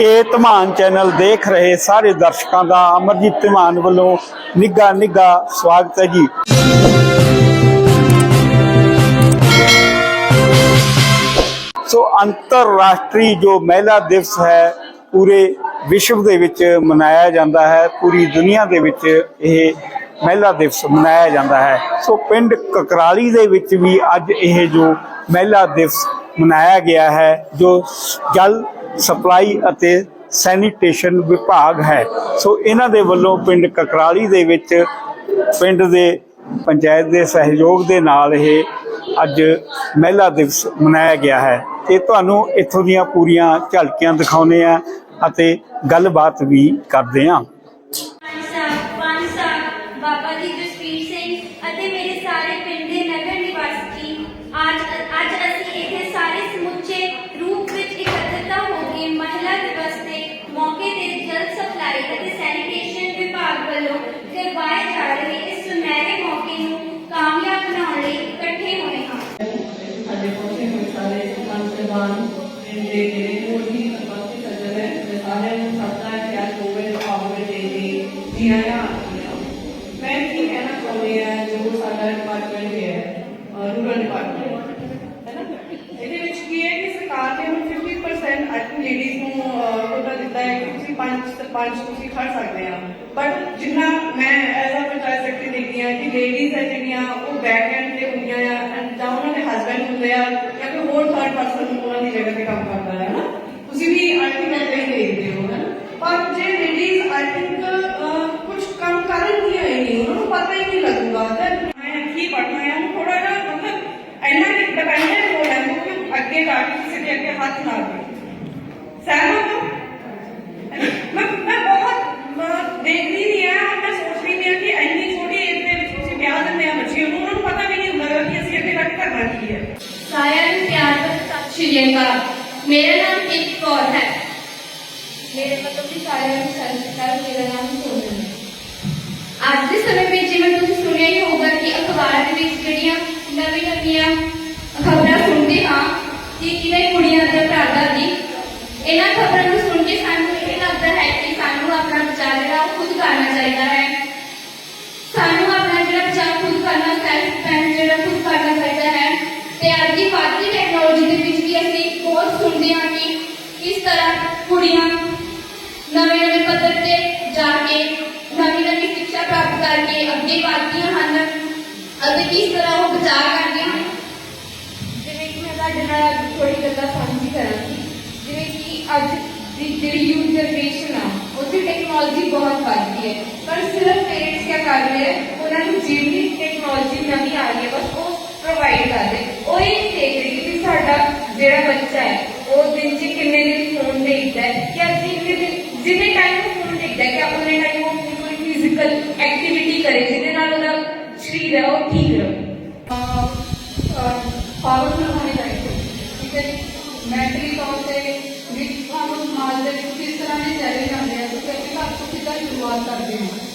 ਇਹ ਧਮਾਨ ਚੈਨਲ ਦੇਖ ਰਹੇ ਸਾਰੇ ਦਰਸ਼ਕਾਂ ਦਾ ਅਮਰਜੀਤ ਧਮਾਨ ਵੱਲੋਂ ਨਿੱਘਾ ਨਿੱਘਾ ਸਵਾਗਤ ਹੈ ਜੀ। ਸੋ ਅੰਤਰਰਾਸ਼ਟਰੀ ਜੋ ਮਹਿਲਾ ਦਿਵਸ ਹੈ, ਪੂਰੇ ਵਿਸ਼ਵ ਦੇ ਵਿੱਚ ਮਨਾਇਆ ਜਾਂਦਾ ਹੈ, ਪੂਰੀ ਦੁਨੀਆ ਦੇ ਵਿੱਚ ਇਹ ਮਹਿਲਾ ਦਿਵਸ ਮਨਾਇਆ ਜਾਂਦਾ ਹੈ। ਸੋ ਪਿੰਡ ਕਕਰਾਲੀ ਦੇ ਵਿੱਚ ਵੀ ਅੱਜ ਇਹ ਜੋ ਮਹਿਲਾ ਦਿਵਸ ਮਨਾਇਆ ਗਿਆ ਹੈ, ਜੋ ਜਲ ਸਪਲਾਈ ਅਤੇ ਸੈਨੀਟੇਸ਼ਨ ਵਿਭਾਗ ਹੈ। ਸੋ ਇਹਨਾਂ ਦੇ ਵੱਲੋਂ ਪਿੰਡ ਕਕਰਾਲੀ ਦੇ ਵਿੱਚ ਪਿੰਡ ਦੇ ਪੰਚਾਇਤ ਦੇ ਸਹਿਯੋਗ ਦੇ ਨਾਲ ਇਹ ਅੱਜ ਮਹਿਲਾ ਦਿਵਸ ਮਨਾਇਆ ਗਿਆ ਹੈ। ਤੇ ਤੁਹਾਨੂੰ ਇੱਥੋਂ ਦੀਆਂ ਪੂਰੀਆਂ ਝਲਕੀਆਂ ਦਿਖਾਉਨੇ ਆ ਅਤੇ ਗੱਲਬਾਤ ਵੀ ਕਰਦੇ ਆ ਪੰਜ ਸਾਹਿਬ ਪੰਜ ਸਾਹਿਬ ਬਾਬਾ ਜੀ ਜਸਵੀਰ ਸਿੰਘ ਅਤੇ ਮੇਰੇ ਸਾਰੇ ਪਿੰਡ ਦੇ ਨਗਰ ਨਿਵਾਸੀ ਅੱਜ ਅੱਜ ਅਸੀਂ ਇੱਥੇ ਸਾਰੇ ਸਮੁੱਚੇ ਰੂਪ ਵਿੱਚ ਇਕੱਠਤਾ ਹੋ ਕੇ ਮਹਿਲਾ ਦਿਵਸ ਦੇ ਮੌਕੇ ਤੇ ਜਲ ਸਪਲਾਈ ਅਤੇ ਸੈਨੀਟੇਸ਼ਨ ਵਿਭਾਗ ਵੱਲੋਂ ਕਰਵਾਏ ਜਾ ਰਹੇ ਇਸ ਸੁਨਹਿਰੇ ਮੌਕੇ ਨੂੰ ਕਾਮਯਾਬ ਬਣਾਉਣ ਲਈ ਇਕੱਠੇ ਹੋਏ ਹਾਂ ਸਾਡੇ ਪਹੁੰਚੇ ਹੋਏ ਸਾਰੇ ਸਰਪੰਚ ਸਾਹਿਬਾਨ ਪਿੰਡ ਦੇ ਜਿਹੜੇ ਹੋਰ ਵੀ ਸਰਪੰਚ ਸੱਜਣ ਹੈ ਤੇ ਸਾਰਿਆਂ ਨੂੰ ਸਤਿ ਹੈ ਕਿ ਅੱਜ ਕੋਵਿਡ ਆਉਣ ਦੇ ਦੇ ਜੀ ਆਇਆਂ ਮੈਂ ਕੀ ਕਹਿਣਾ ਚਾਹੁੰਦੀ ਹਾਂ ਜੋ ਸਾਡਾ ਡਿਪਾਰਟਮੈਂਟ ਹੈ ਰੂਰਲ ਡਿਪਾਰਟਮੈਂਟ ਹੈ ਨਾ ਇਹਦੇ ਵਿੱਚ ਕੀ ਹੈ ਕਿ ਸਰਕਾਰ ਨੇ ਹੁਣ 50% ਅੱਜ ਲੇਡੀਜ਼ ਨੂੰ ਕੋਟਾ ਦਿੱਤਾ ਹੈ ਕਿ ਤੁਸੀਂ ਪੰਜ ਸਰਪੰਚ ਤੁਸੀਂ ਖੜ ਸਕਦੇ ਆ ਬਟ ਜਿੰਨਾ ਮੈਂ ਐਜ਼ ਅ ਪੰਚਾਇਤ ਸੈਕਟਰੀ ਦੇਖਦੀ ਹਾਂ ਕਿ ਲੇਡੀਜ਼ ਹੈ ਜਿਹੜੀਆਂ ਉਹ ਬੈਕ ਐਂਡ ਤੇ ਹੁੰਦੀਆਂ ਆ and ਜਾਂ ਉਹਨਾਂ ਦੇ ਹਸਬੰਡ ਹੁੰਦੇ ਆ ਜਾਂ ਕੋਈ ਹੋਰ ਥਰਡ ਪਰਸਨ ਉਹਨਾਂ ਦੀ ਜਗ੍ਹਾ ਤੇ ਕੰਮ ਕਰਦਾ ਹੈ ਨਾ ਤੁਸੀਂ ਵੀ ਆਈ ਥਿੰਕ ਐਦਾਂ ਹੀ ਦੇਖਦੇ ਹੋ ਹੈ ਨਾ ਪਰ ਜੇ ਲੇਡੀਜ਼ ਆਈ ਥਿੰਕ ਕੁਝ ਕੰਮ ਕਰਨਗੀਆਂ ਹੀ ਨਹੀਂ ਉਹਨਾਂ ਨੂੰ ਪਤਾ ਹੀ ਨਹੀਂ ਲੱਗੂਗਾ ਤਾਂ ਮੈਂ ਕੀ ਪੜਨਾ ਹੈ ਥੋੜਾ ਜਿਹਾ ਮਤਲਬ ਇੰਨਾ ਕਿ ਡਿਪੈਂਡੈਂਟ ਹੋ ਜਾਂਦਾ ਕਿ ਅੱਗੇ ਜਾ ਕੇ ਕਿਸੇ ਦੇ ਅੱਗੇ ਹੱਥ ਨਾ ਦੇ ਸਹਿਮਤ ਹੋ ਮੈਂ ਮੈਂ ਬਹੁਤ ਅਹ, ਦੇਖਦੀ ਨਹੀਂ ਆ ਔਰ ਮੈਂ ਸੋਚਦੀ ਨਹੀਂ ਆ ਕਿ ਇੰਨੀ ਛੋਟੀ ਏਜ ਦੇ ਵਿੱਚ ਤੁਸੀਂ ਵਿਆਹ ਦਿੰਦੇ ਆ ਬੱਚਿਆਂ ਨੂੰ ਉਹਨਾਂ ਨੂੰ ਪਤਾ ਵੀ ਨਹੀਂ ਹੁੰਦਾ ਕਿ ਅਸੀਂ ਅੱਗੇ ਤੱਕ ਕਰਨਾ ਕੀ ਹੈ ਸਾਰਿਆਂ ਨੂੰ ਪਿਆਰ ਭਰੀ ਸਤਿ ਸ਼੍ਰੀ ਅਕਾਲ ਮੇਰਾ ਨਾਮ ਇੱਕ ਕੌਰ ਹੈ ਮੇਰੇ ਮਤਲਬ ਕਿ ਸਾਰਿਆਂ ਨੂੰ ਸਤਿ ਸ਼੍ਰੀ ਅਕਾਲ ਮੇਰਾ ਨਾਮ ਸੋਨਮ ਹੈ ਅੱਜ ਦੇ ਸਮੇਂ ਵਿੱਚ ਜਿਵੇਂ ਤੁਸੀਂ ਸੁਣਿਆ ਹੀ ਹੋਊਗਾ ਕਿ ਅਖਬਾਰ ਦੇ ਵਿੱਚ ਜਿਹੜੀਆਂ ਨਵੀਂ ਨਵੀਆਂ ਖਬਰਾਂ ਸੁਣਦੇ ਹਾਂ ਕਿ ਕਿਵੇਂ ਕੁੜੀਆਂ ਦੇ ਅਪਰਾਧਾਂ ਦੀ ਇਹਨਾਂ ਖਬਰਾਂ ਨੂੰ ਸੁਣ ਕੇ ਸਾਨੂੰ ਇਹ ਲੱਗਦਾ ਹੈ ਕਿ ਸਾਨੂੰ ਆਪਣਾ ਬਚਾਅ ਜਿਹੜਾ ਉਹ ਖੁਦ ਕਰਨਾ ਚਾਹੀਦਾ ਹੈ ਸਾਨੂੰ ਆਪਣਾ ਜਿਹੜਾ ਬਚਾਅ ਖੁਦ ਕਰਨਾ ਸੈਲਫ ਡਿਫੈਂਸ ਜਿਹੜਾ ਖੁਦ ਕਰਨਾ ਚਾਹੀਦਾ ਹੈ ਤੇ ਅੱਜ ਦੀ ਵੱਧਦੀ ਟੈਕਨੋਲੋਜੀ ਦੇ ਵਿੱਚ ਵੀ ਅਸੀਂ ਬਹੁਤ ਸੁਣਦੇ ਹਾਂ ਕਿ ਕਿਸ ਤਰ੍ਹਾਂ ਕੁੜੀਆਂ ਨਵੇਂ ਨਵੇਂ ਪੱਧਰ ਤੇ ਜਾ ਕੇ ਨਵੀਂ ਨਵੀਂ ਸਿੱਖਿਆ ਪ੍ਰਾਪਤ ਕਰਕੇ ਅੱਗੇ ਵਧਦੀਆਂ ਹਨ ਅਤੇ ਕਿਸ ਤਰ੍ਹਾਂ ਉਹ ਬਚਾਅ ਕਰਦੀਆਂ ਹਨ ਜਿਵੇਂ ਕਿ ਮੈਂ ਤੁਹਾਡੇ ਨਾਲ ਅੱਜ ਥੋੜੀ ਗੱਲਾਂ ਸਾਂਝੀ ਕਰਾਂਗੀ ਜਿਵੇਂ ਕਿ ਅੱਜ ਦੀ ਜਿਹੜੀ ਯੂਥ ਜਨਰੇਸ਼ਨ ਆ ਉਹਦੀ ਟੈਕਨੋਲੋਜੀ ਬਹੁਤ ਵੱਧ ਗਈ ਹੈ ਪਰ ਸਿਰਫ ਪੇਰੈਂਟਸ ਕੀ ਕਰ ਰਹੇ ਹੈ ਉਹਨਾਂ ਨੂੰ ਜਿਹੜੀ ਟੈਕਨੋਲੋਜੀ ਨਵੀਂ ਆ ਰਹੀ ਹੈ ਬਸ ਉਹ ਪ੍ਰੋਵਾਈਡ ਕਰਦੇ ਉਹ ਇਹ ਨਹੀਂ ਦੇਖ ਰਹੇ ਕਿ ਸਾਡਾ ਜਿਹੜਾ ਬੱਚਾ ਹੈ, ਉਹ ਦਿਨ 'ਚ ਕਿੰਨੇ ਦਿਨ ਫੋਨ ਦੇਖਦਾ ਹੈ ਕਿ ਅਸੀਂ ਕਿੰਨੇ ਦਿਨ, ਜਿੰਨੇ ਟਾਈਮ ਉਹ ਫੋਨ ਦੇਖਦਾ ਹੈ ਕਿ ਉਹਨੇ ਟਾਈਮ ਉਹ ਕੋਈ ਫਿਜ਼ੀਕਲ ਐਕਟੀਵਿਟੀ ਕਰੇ, ਜਿਹਦੇ ਨਾਲ ਉਹਦਾ ਸਰੀਰ ਹੈ, ਉਹ ਠੀਕ ਰਹੇ। ਪਾਵਰਫੁਲ ਹੋਣੀ ਚਾਹੀਦੀ ਠੀਕ ਹੈ ਜੀ? ਮੈਂਟਲੀ ਤੌਰ ਤੇ ਵੀ ਤੁਹਾਨੂੰ ਸਮਾਜ ਦੇ ਵਿੱਚ ਕਿਸ ਤਰ੍ਹਾਂ ਦੇ ਚੈਲੰਜ ਆਉਂਦੇ ਆ, ਤੁਸੀਂ ਆਪਣੇ ਘਰ ਤੋਂ ਕਿੱਦਾਂ ਸ਼ੁਰੂਆਤ ਕਰਦੇ ਹੋ।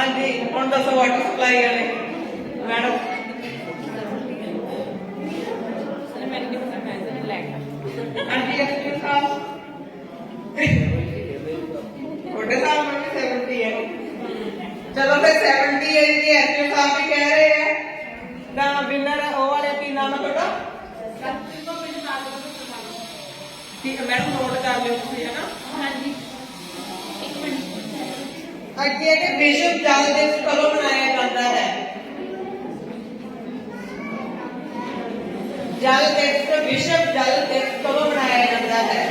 ਹਾਂਜੀ ਹੁਣ ਦੱਸੋ ਵਾਟਰ ਸਪਲਾਈ ਵਾਲੇ। ਮੈਡਮ। ਸਰ ਮੈਂ ਨਹੀਂ ਪਤਾ ਮੈਂ ਜ਼ਰ ਲੈ ਗਿਆ ਹਾਂਜੀ ਐਕਸਕਿਊ ਸਾਹਿਬ। ਕੋਟੇ ਸਾਹਿਬ ਨੂੰ 70 ਹੈ। ਚਲੋ ਫਿਰ 70 ਅੱਗੇ ਤੇ ਵਿਸ਼ਵ ਜਲ ਦਿਵਸ ਕਦੋਂ ਮਨਾਇਆ ਜਾਂਦਾ ਹੈ जल दिवस विश्व जल दिवस कब मनाया जाता है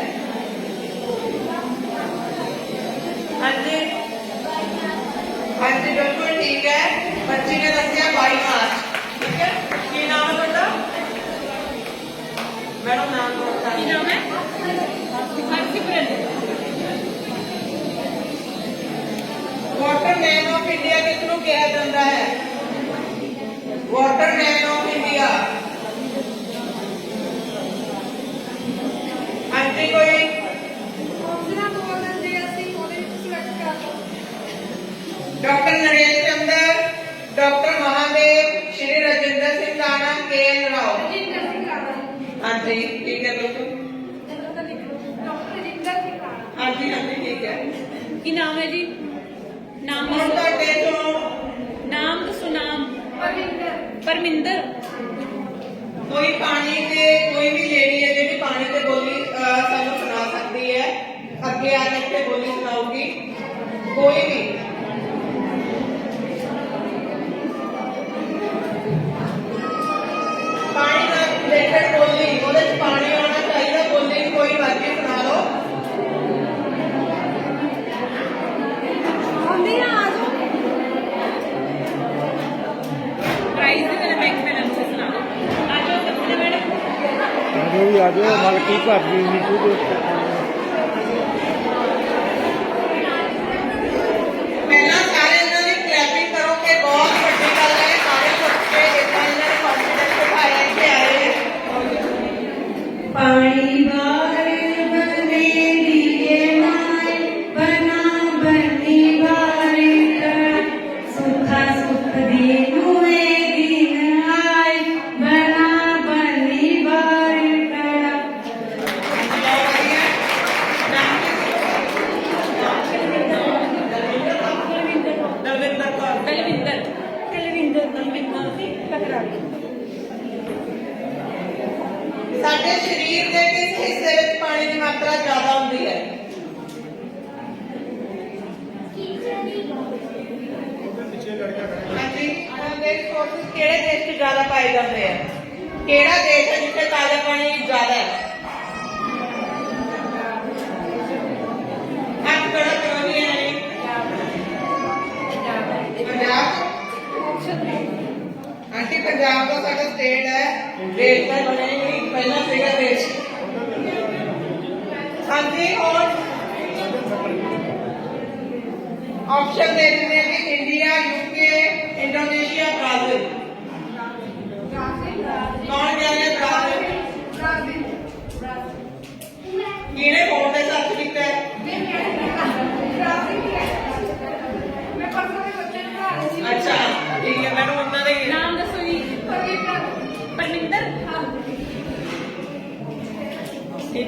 बिल्कुल ठीक है बच्चे ने दसिया बई मार्च ठीक है? की नाम है मैडम, नाम Thank you. जो मालकी का बीवी को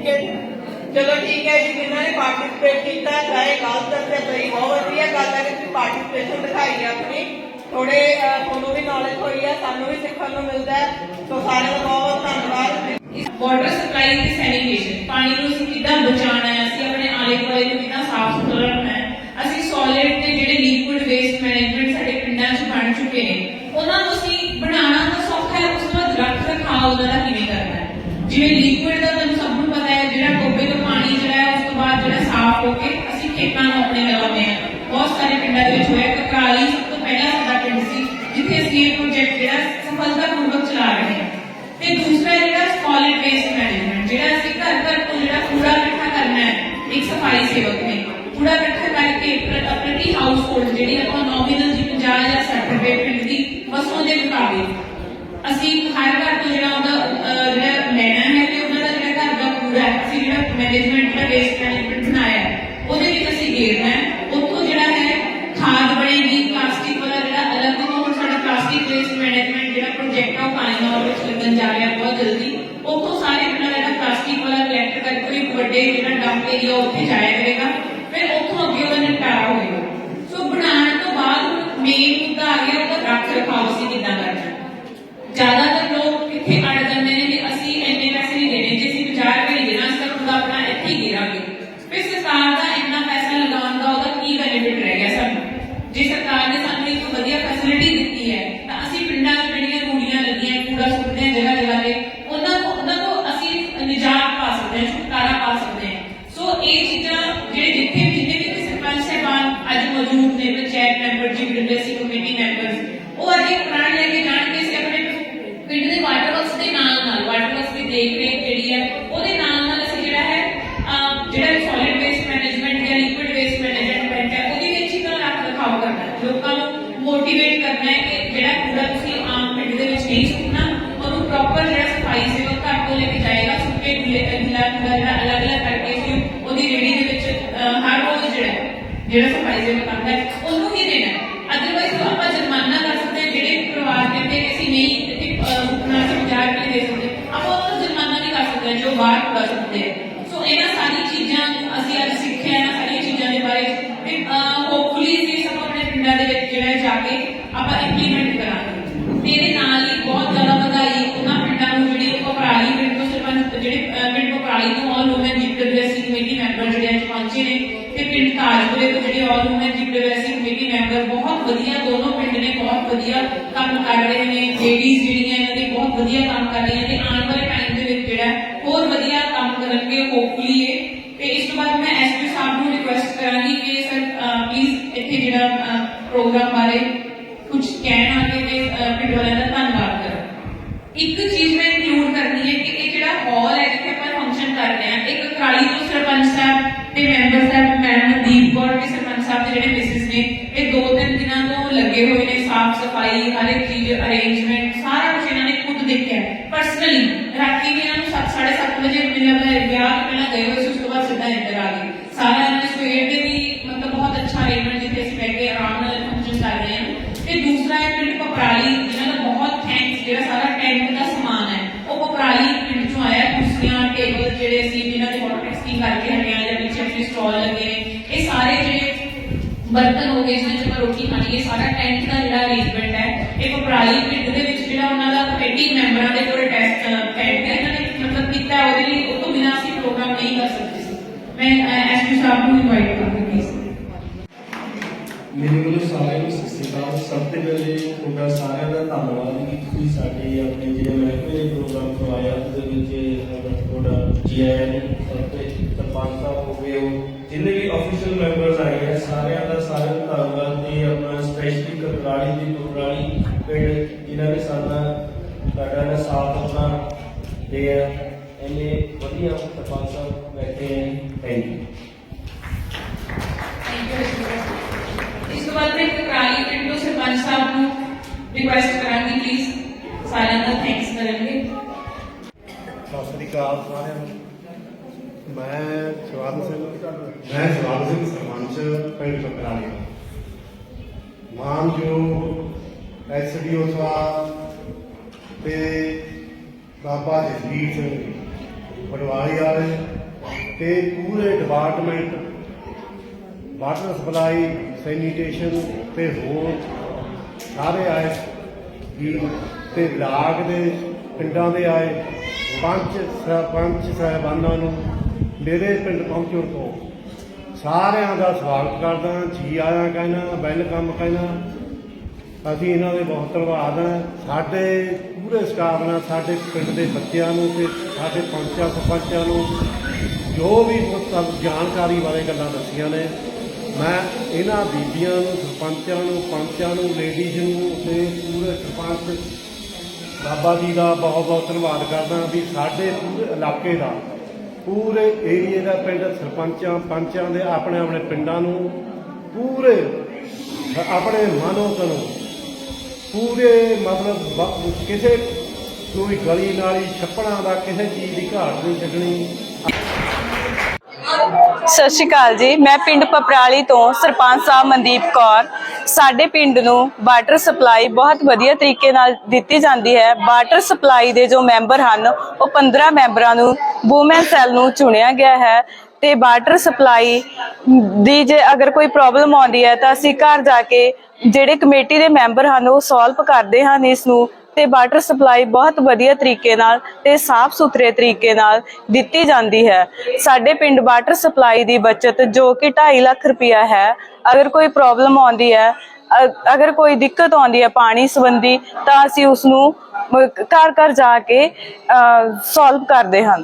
ਠੀਕ ਚਲੋ ਠੀਕ ਹੈ ਜੀ ਜਿਨ੍ਹਾਂ ਨੇ ਪਾਰਟਿਸਿਪੇਟ ਕੀਤਾ, ਚਾਹੇ ਗਲਤ ਹੈ ਸਹੀ ਬਹੁਤ ਵਧੀਆ ਗੱਲ ਹੈ ਕਿ ਤੁਸੀਂ ਪਾਰਟਿਸਿਪੇਸ਼ਨ ਦਿਖਾਈ ਆਪਣੀ। ਥੋੜੇ ਤੁਹਾਨੂੰ ਵੀ ਨੌਲੇਜ ਹੋਈ ਹੈ, ਸਾਨੂੰ ਵੀ ਸਿੱਖਣ ਨੂੰ ਮਿਲਦਾ ਹੈ। ਸੋ ਸਾਰਿਆਂ ਦਾ ਬਹੁਤ ਧੰਨਵਾਦ। ਵਾਟਰ ਸਪਲਾਈ ਤੇ ਸੈਨੀਟੇਸ਼ਨ ਪਾਣੀ ਨੂੰ ਅਸੀਂ ਕਿੱਦਾਂ ਹੈ, ਅਸੀਂ ਆਪਣੇ ਆਲੇ ਦੁਆਲੇ ਨੂੰ ਕਿੱਦਾਂ ਸਾਫ਼ ਸੁਥਰਾ ਰੱਖਣਾ ਹੈ, ਅਸੀਂ ਸੋਲਿਡ ਤੇ ਜਿਹੜੇ ਲਿਕੁਇਡ ਵੇਸਟ ਮੈਨੇਜਮੈਂਟ ਸਾਡੇ ਪਿੰਡਾਂ 'ਚ ਬਣ ਚੁੱਕੇ ਨੇ, ਉਹਨਾਂ ਨੂੰ ਅਸੀਂ ਬਣਾਉਣਾ ਤਾਂ ਸੌਖਾ ਹੈ, ਉਸ ਤੋਂ ਬਾਅਦ ਰੱਖ ਰਖਾਅ ਉਹਦਾ ਕਿਵੇਂ ਕਰਨਾ ਹੈ? ਜਿਵੇਂ ਲਿਕੁਇਡ ਦਾ ਆਪਣਾ ਇੱਥੇ ਫਿਰ ਸਰਕਾਰ ਦਾ ਇੰਨਾ ਪੈਸਾ ਲਗਾਉਣ ਦਾ ਉਹਦਾ ਕੀ ਬੈਨੀਫਿਟ ਰਹਿ ਗਿਆ ਸਾਨੂੰ? ਜੇ ਸਰਕਾਰ ਨੇ ਸਾਨੂੰ ਇੱਕ ਵਧੀਆ ਫੈਸਿਲਿਟੀ ਵਧੀਆ ਕੰਮ ਕਰ ਰਹੀਆਂ ਤੇ ਆਉਣ ਵਾਲੇ ਟਾਈਮ ਦੇ ਵਿੱਚ ਜਿਹੜਾ ਹੈ, ਹੋਰ ਵਧੀਆ ਕੰਮ ਕਰਨਗੇ ਹੋਪਫੁਲੀ ਇਹ। ਤੇ ਇਸ ਤੋਂ ਬਾਅਦ ਮੈਂ ਐਸਪੀ ਸਾਹਿਬ ਨੂੰ ਰਿਕੁਐਸਟ ਕਰਾਂਗੀ ਕਿ ਸਰ ਪਲੀਜ਼ ਇੱਥੇ ਜਿਹੜਾ ਪ੍ਰੋਗਰਾਮ ਬਾਰੇ ਕੁਝ ਕਹਿਣ ਆਗੇ ਤੇ ਅਹ, ਪਿੰਡ ਵਾਲਿਆਂ ਦਾ ਧੰਨਵਾਦ ਕਰੋ। ਇੱਕ ਚੀਜ਼ ਮੈਂ ਇਨਕਲੂਡ ਕਰਨੀ ਹੈ ਕਿ ਇਹ ਜਿਹੜਾ ਹਾਲ ਹੈ ਜਿੱਥੇ ਆਪਾਂ ਫੰਕਸ਼ਨ ਕਰ ਰਹੇ ਹਾਂ। ਇੱਕ ਕਾਲੀ ਤੋਂ ਸਰਪੰਚ ਸਾਹਿਬ ਤੇ ਮੈਂਬਰ ਸਾਹਿਬ ਮੈਡਮ ਦੀਪ ਕੌਰ ਤੇ ਸਰਪੰਚ ਸਾਹਿਬ ਦੇ ਜਿਹੜੇ ਮਿਸਿਸ ਨੇ ਇਹ ਦੋ ਤਿੰਨ ਦਿਨਾਂ ਤੋਂ ਲੱਗੇ ਹੋਏ ਨੇ ਸਾਫ਼ ਸਫ਼ਾਈ ਹਰ ਇੱਕ ਚੀਜ਼ ਅਰੇਂਜਮੈਂਟ ਸਾਰਾ ਕੁਝ ਇਹਨਾਂ ਨੇ ਖੁਦ ਦੇਖਿਆ। ਪਰਸਨਲੀ ਰਾਤੀ ਵੀ ਇਹਨਾਂ ਨੂੰ 7:30 ਵਜੇ ਮਿਲਿਆ ਹੋਇਆ ਵਿਆਹ ਪਹਿਲਾਂ ਗਏ ਹੋਏ ਸੀ, ਉਸ ਤੋਂ ਬਾਅਦ ਸਿੱਧਾ ਇੱਧਰ ਆ ਗਏ। ਸਾਰਾ ਇਹਨਾਂ ਨੇ ਸਵੇਰ ਤੁਹਾਡਾ ਜੀ ਸਰਪੰਚ ਸਾਹਿਬ ਹੋ ਗਏ ਉਹ ਜਿੰਨੇ ਵੀ ਅਫੀਸ਼ੀਅਲ ਮੈਂਬਰਸ ਆਏ ਆ, ਸਾਰਿਆਂ ਦਾ ਸਾਰਿਆਂ ਦਾ ਧੰਨਵਾਦ ਤੇ ਆਪਣਾ ਸਪੈਸ਼ਲੀ ਕਪਰਾਲੀ ਦੀ ਕਪਰਾਲੀ ਪਿੰਡ ਜਿਨ੍ਹਾਂ ਨੇ ਸਾਡਾ ਸਾਡਾ ਨਾ ਸਾਥ ਆਪਣਾ ਦੇ ਆ ਇੰਨੇ ਵਧੀਆ ਸਰਪੰਚ ਸਾਹਿਬ ਬੈਠੇ ਆ ਥੈਂਕ ਯੂ ਇਸ ਤੋਂ ਬਾਅਦ ਮੈਂ ਕਕਰਾਲੀ ਪਿੰਡ ਤੋਂ ਸਰਪੰਚ ਸਾਹਿਬ ਨੂੰ ਰਿਕੁਐਸਟ ਕਰਾਂਗੀ ਪਲੀਜ਼ ਸਾਰਿਆਂ ਦਾ ਥੈਂਕਸ ਕਰਨਗੇ ਸਤਿ ਸ੍ਰੀ ਅਕਾਲ ਸਾਰਿਆਂ ਨੂੰ ਮੈਂ ਸ਼ਿਵਾਨ ਸਿੰਘ ਮੈਂ ਸ਼ਿਵਾਨ ਸਿੰਘ ਸਰਪੰਚ ਪਿੰਡ ਕਕਰਾਲੀ ਮਾਨਯੋਗ ਐਸਡੀਓ ਸਾਹਿਬ ਤੇ ਬਾਬਾ ਜਸਵੀਰ ਸਿੰਘ ਪਟਵਾਰੀ ਵਾਲੇ ਤੇ ਪੂਰੇ ਡਿਪਾਰਟਮੈਂਟ ਵਾਟਰ ਸਪਲਾਈ ਸੈਨੀਟੇਸ਼ਨ ਤੇ ਹੋਰ ਸਾਰੇ ਆਏ। ਵੀ ਤੇ ਬਲਾਕ ਦੇ ਪਿੰਡਾਂ ਦੇ ਆਏ। ਪੰਚ ਸਰਪੰਚ ਸਾਹਿਬਾਨਾਂ ਨੂੰ ਮੇਰੇ ਪਿੰਡ ਪਹੁੰਚਣ ਤੋਂ ਸਾਰਿਆਂ ਦਾ ਸਵਾਗਤ ਕਰਦਾ ਜੀ ਆਇਆਂ ਕਹਿਣਾ, ਵੈਲਕਮ ਕਹਿਣਾ। ਅਸੀਂ ਇਹਨਾਂ ਦੇ ਬਹੁਤ ਧੰਨਵਾਦ ਹਾਂ। ਸਾਡੇ ਪੂਰੇ ਸਟਾਫ ਨਾਲ, ਸਾਡੇ ਪਿੰਡ ਦੇ ਬੱਚਿਆਂ ਨੂੰ ਤੇ ਸਾਡੇ ਪੰਚਾਂ ਸਰਪੰਚਾਂ ਨੂੰ ਜੋ ਵੀ ਉਹ ਜਾਣਕਾਰੀ ਬਾਰੇ ਗੱਲਾਂ ਦੱਸੀਆਂ ਨੇ ਮੈਂ ਇਹਨਾਂ ਬੀਬੀਆਂ ਨੂੰ, ਸਰਪੰਚਾਂ ਨੂੰ, ਪੰਚਾਂ ਨੂੰ ਲੇਡੀਜ਼ ਨੂੰ ਤੇ ਪੂਰੇ ਸਰਪੰਚ ਬਾਬਾ ਜੀ ਦਾ ਬਹੁਤ ਬਹੁਤ ਧੰਨਵਾਦ ਕਰਦਾ ਵੀ ਸਾਡੇ ਪੂਰੇ ਇਲਾਕੇ ਦਾ, ਪੂਰੇ ਏਰੀਏ ਦਾ ਪਿੰਡ ਸਰਪੰਚਾਂ, ਪੰਚਾਂ ਦੇ ਆਪਣੇ ਆਪਣੇ ਪਿੰਡਾਂ ਨੂੰ, ਪੂਰੇ ਆਪਣੇ ਮਨੋਂ ਤਨੋਂ ਪੂਰੇ ਮਤਲਬ ਕਿਸੇ ਕੋਈ ਗਲੀ ਨਾਲੀ, ਛੱਪੜਾਂ ਦਾ ਕਿਸੇ ਚੀਜ਼ ਦੀ ਘਾਟ ਨਹੀਂ ਛੱਡਣੀ। ਸਤਿ ਸ਼੍ਰੀ ਅਕਾਲ ਜੀ। ਮੈਂ ਪਿੰਡ ਪਪਰਾਲੀ ਤੋਂ ਸਰਪੰਚ ਸਾਹਿਬ ਮਨਦੀਪ ਕੌਰ। ਸਾਡੇ ਪਿੰਡ ਨੂੰ ਵਾਟਰ ਸਪਲਾਈ ਬਹੁਤ ਵਧੀਆ ਤਰੀਕੇ ਨਾਲ ਦਿੱਤੀ ਜਾਂਦੀ ਹੈ। ਵਾਟਰ ਸਪਲਾਈ ਦੇ ਜੋ ਮੈਂਬਰ ਹਨ, ਉਹ 15 ਮੈਂਬਰਾਂ ਨੂੰ ਵੂਮਨ ਸੈੱਲ ਨੂੰ ਚੁਣਿਆ ਗਿਆ ਹੈ ਤੇ ਵਾਟਰ ਸਪਲਾਈ ਦੀ ਜੇ ਅਗਰ ਕੋਈ ਪ੍ਰੋਬਲਮ ਆਉਂਦੀ ਹੈ ਤਾਂ ਅਸੀਂ ਘਰ ਜਾ ਕੇ ਜਿਹੜੇ ਕਮੇਟੀ ਦੇ ਮੈਂਬਰ ਹਨ, ਉਹ ਸੋਲਵ ਕਰਦੇ ਹਨ ਇਸ ਨੂੰ। ਤੇ ਵਾਟਰ ਸਪਲਾਈ ਬਹੁਤ ਵਧੀਆ ਤਰੀਕੇ ਨਾਲ ਤੇ ਸਾਫ਼ ਸੁਥਰੇ ਤਰੀਕੇ ਨਾਲ ਦਿੱਤੀ ਜਾਂਦੀ ਹੈ। ਸਾਡੇ ਪਿੰਡ ਵਾਟਰ ਸਪਲਾਈ ਦੀ ਬਚਤ ਜੋ ਕਿ 2.5 ਲੱਖ ਰੁਪਇਆ ਹੈ, ਅਗਰ ਕੋਈ ਪ੍ਰੋਬਲਮ ਆਉਂਦੀ ਹੈ ਅਗਰ ਕੋਈ ਦਿੱਕਤ ਆਉਂਦੀ ਹੈ ਪਾਣੀ ਸੰਬੰਧੀ ਤਾਂ ਅਸੀਂ ਉਸ ਨੂੰ ਘਰ ਘਰ ਜਾ ਕੇ ਸੋਲਵ ਕਰਦੇ ਹਾਂ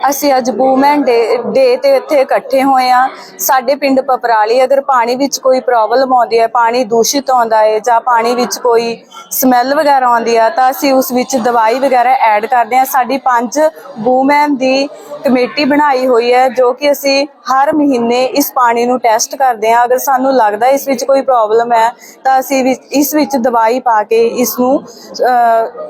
ਅਸੀਂ ਅੱਜ ਵੂਮੈਨ ਡੇ ਡੇ ਤੇ ਇੱਥੇ ਇਕੱਠੇ ਹੋਏ ਆ ਸਾਡੇ ਪਿੰਡ ਪਪਰਾਲੀ, ਅਗਰ ਪਾਣੀ ਵਿੱਚ ਕੋਈ ਪ੍ਰੋਬਲਮ ਆਉਂਦੀ ਹੈ, ਪਾਣੀ ਦੂਸ਼ਿਤ ਆਉਂਦਾ ਹੈ ਜਾਂ ਪਾਣੀ ਵਿੱਚ ਕੋਈ ਸਮੈਲ ਵਗੈਰਾ ਆਉਂਦੀ ਆ ਤਾਂ ਅਸੀਂ ਉਸ ਵਿੱਚ ਦਵਾਈ ਵਗੈਰਾ ਐਡ ਕਰਦੇ ਆ ਸਾਡੀ ਪੰਜ ਵੂਮੈਨ ਦੀ ਕਮੇਟੀ ਬਣਾਈ ਹੋਈ ਹੈ, ਜੋ ਕਿ ਅਸੀਂ ਹਰ ਮਹੀਨੇ ਇਸ ਪਾਣੀ ਨੂੰ ਟੈਸਟ ਕਰਦੇ ਆ ਅਗਰ ਸਾਨੂੰ ਲੱਗਦਾ ਇਸ ਵਿੱਚ ਕੋਈ ਪ੍ਰੋਬਲਮ ਹੈ, ਤਾਂ ਅਸੀਂ ਵੀ- ਇਸ ਵਿੱਚ ਦਵਾਈ ਪਾ ਕੇ ਇਸ ਨੂੰ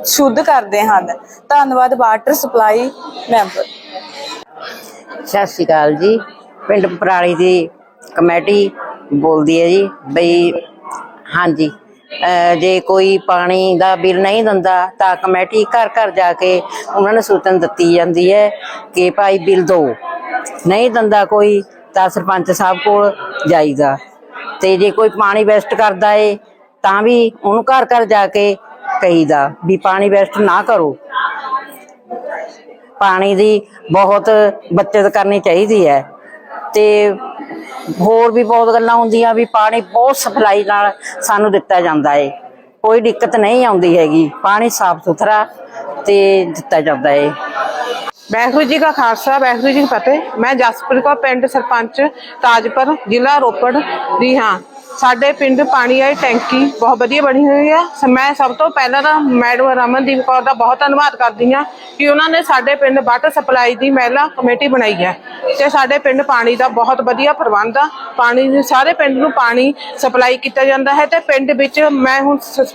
ਸ਼ੁੱਧ ਕਰਦੇ ਹਨ। ਧੰਨਵਾਦ ਵਾਟਰ ਸਪਲਾਈ ਮੈਂਬਰ ਸਤਿ ਸ਼੍ਰੀ ਅਕਾਲ ਜੀ। ਪਿੰਡ ਪਰਾਲੀ ਦੀ ਕਮੇਟੀ ਬੋਲਦੀ ਹੈ ਜੀ ਬਈ ਹਾਂਜੀ ਜੇ ਕੋਈ ਪਾਣੀ ਦਾ ਬਿੱਲ ਨਹੀਂ ਦਿੰਦਾ ਤਾਂ ਕਮੇਟੀ ਘਰ ਘਰ ਜਾ ਕੇ ਉਹਨਾਂ ਨੂੰ ਸੂਚਨਾ ਦਿੱਤੀ ਜਾਂਦੀ ਹੈ ਕਿ ਭਾਈ ਬਿੱਲ ਦਿਓ ਨਹੀਂ ਦਿੰਦਾ ਕੋਈ ਤਾਂ ਸਰਪੰਚ ਸਾਹਿਬ ਕੋਲ ਜਾਈਦਾ। ਤੇ ਜੇ ਕੋਈ ਪਾਣੀ ਵੇਸਟ ਕਰਦਾ ਏ ਤਾਂ ਵੀ ਉਹਨੂੰ ਘਰ ਘਰ ਜਾ ਕੇ ਕਹੀਦਾ ਵੀ ਪਾਣੀ ਵੇਸਟ ਨਾ ਕਰੋ। ਪਾਣੀ ਦੀ ਬਹੁਤ ਬੱਚਤ ਕਰਨੀ ਚਾਹੀਦੀ ਹੈ। ਤੇ ਹੋਰ ਵੀ ਬਹੁਤ ਗੱਲਾਂ ਹੁੰਦੀਆਂ ਵੀ ਪਾਣੀ ਬਹੁਤ ਸਪਲਾਈ ਨਾਲ ਸਾਨੂੰ ਦਿੱਤਾ ਜਾਂਦਾ ਹੈ ਕੋਈ ਦਿੱਕਤ ਨਹੀਂ ਆਉਂਦੀ ਹੈਗੀ। ਪਾਣੀ ਸਾਫ਼ ਸੁਥਰਾ ਤੇ ਦਿੱਤਾ ਜਾਂਦਾ ਹੈ ਵਾਹਿਗੁਰੂ ਜੀ ਕਾ ਖਾਲਸਾ, ਵਾਹਿਗੁਰੂ ਜੀ ਕੀ ਫਤਿਹ। ਮੈਂ ਜਸਪ੍ਰੀਤ ਕੌਰ, ਪਿੰਡ ਸਰਪੰਚ, ਤਾਜਪੁਰ, ਜ਼ਿਲ੍ਹਾ ਰੋਪੜ ਦੀ ਹਾਂ। ਸਾਡੇ ਪਿੰਡ ਪਾਣੀ ਵਾਲੀ ਟੈਂਕੀ ਬਹੁਤ ਵਧੀਆ ਬਣੀ ਹੋਈ ਹੈ। ਮੈਂ ਸਭ ਤੋਂ ਪਹਿਲਾਂ ਤਾਂ ਮੈਡਮ ਰਮਨਦੀਪ ਕੌਰ ਦਾ ਬਹੁਤ ਧੰਨਵਾਦ ਕਰਦੀ ਹਾਂ ਕਿ ਉਹਨਾਂ ਨੇ ਸਾਡੇ ਪਿੰਡ ਵਾਟਰ ਸਪਲਾਈ ਦੀ ਮਹਿਲਾ ਕਮੇਟੀ ਬਣਾਈ ਹੈ ਤੇ ਸਾਡੇ ਪਿੰਡ ਪਾਣੀ ਦਾ ਬਹੁਤ ਵਧੀਆ ਪ੍ਰਬੰਧ ਆ। ਪਾਣੀ, ਸਾਰੇ ਪਿੰਡ ਨੂੰ ਪਾਣੀ ਸਪਲਾਈ ਕੀਤਾ ਜਾਂਦਾ ਹੈ ਤੇ ਪਿੰਡ ਵਿੱਚ ਮੈਂ ਹੁਣ ਸ-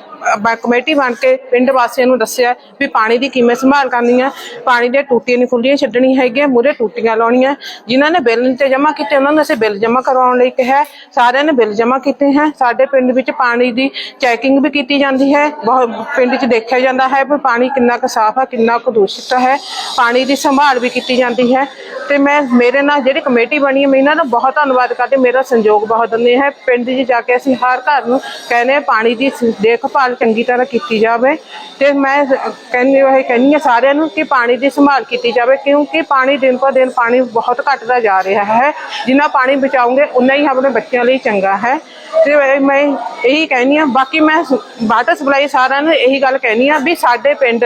ਕਮੇਟੀ ਬਣ ਕੇ ਪਿੰਡ ਵਾਸੀਆਂ ਨੂੰ ਦੱਸਿਆ ਵੀ ਪਾਣੀ ਦੀ ਕਿਵੇਂ ਸੰਭਾਲ ਕਰਨੀ ਹੈ ਪਾਣੀ ਦੀਆਂ ਟੂਟੀਆਂ ਨਹੀਂ ਖੁੱਲੀਆਂ ਛੱਡਣੀ ਹੈਗੀਆਂ ਮੂਰੇ ਟੂਟੀਆਂ ਲਾਉਣੀਆਂ। ਜਿਨ੍ਹਾਂ ਨੇ ਬਿੱਲ ਤੇ ਜਮ੍ਹਾਂ ਕੀਤੇ, ਉਹਨਾਂ ਨੇ ਅਸੀਂ ਬਿੱਲ ਜਮ੍ਹਾਂ ਕਰਵਾਉਣ ਲਈ ਕਿਹਾ ਸਾਰਿਆਂ ਨੇ ਬਿੱਲ ਜਮ੍ਹਾਂ ਕੀਤੇ ਹੈ। ਸਾਡੇ ਪਿੰਡ ਵਿੱਚ ਪਾਣੀ ਦੀ ਚੈਕਿੰਗ ਵੀ ਕੀਤੀ ਜਾਂਦੀ ਹੈ। ਬਹੁਤ ਪਿੰਡ 'ਚ ਦੇਖਿਆ ਜਾਂਦਾ ਹੈ ਵੀ ਪਾਣੀ ਕਿੰਨਾ ਕੁ ਸਾਫ਼ ਹੈ ਕਿੰਨਾ ਕੁ ਦੂਸ਼ਿਤ ਹੈ। ਪਾਣੀ ਦੀ ਸੰਭਾਲ ਵੀ ਕੀਤੀ ਜਾਂਦੀ ਹੈ। ਤੇ ਮੈਂ ਮੇਰੇ ਨਾਲ ਜਿਹੜੀ ਕਮੇਟੀ ਬਣੀ ਹੈ, ਮੈਂ ਇਹਨਾਂ ਦਾ ਬਹੁਤ ਧੰਨਵਾਦ ਕਰਦੀ ਮੇਰਾ ਸੰਯੋਗ ਬਹੁਤ ਦਿੰਦੇ ਹੈ ਪਿੰਡ 'ਚ ਜਾ ਕੇ ਅਸੀਂ ਹਰ ਘਰ ਨੂੰ ਕਹਿੰਦੇ ਹਾਂ, ਪਾਣੀ ਦੀ ਦੇਖਭਾਲ ਚੰਗੀ ਤਰ੍ਹਾਂ ਕੀਤੀ ਜਾਵੇ ਤੇ ਮੈਂ ਕਹਿੰਦੀ ਇਹ ਕਹਿੰਦੀ ਹਾਂ ਸਾਰਿਆਂ ਨੂੰ ਕਿ ਪਾਣੀ ਦੀ ਸੰਭਾਲ ਕੀਤੀ ਜਾਵੇ, ਕਿਉਂਕਿ ਪਾਣੀ ਦਿਨ ਪਰ ਦਿਨ ਪਾਣੀ ਬਹੁਤ ਘਟਦਾ ਜਾ ਰਿਹਾ ਹੈ। ਜਿੰਨਾ ਪਾਣੀ ਬਚਾਉਂਗੇ ਉਨਾ ਹੀ ਆਪਣੇ ਬੱਚਿਆਂ ਲਈ ਚੰਗਾ ਹੈ। ਤੇ ਮੈਂ ਇਹੀ ਕਹਿੰਦੀ ਹਾਂ। ਬਾਕੀ ਮੈਂ ਵਾਟਰ ਸਪਲਾਈ ਸਾਰਿਆਂ ਨੂੰ ਇਹੀ ਗੱਲ ਕਹਿੰਦੀ ਹਾਂ ਵੀ ਸਾਡੇ ਪਿੰਡ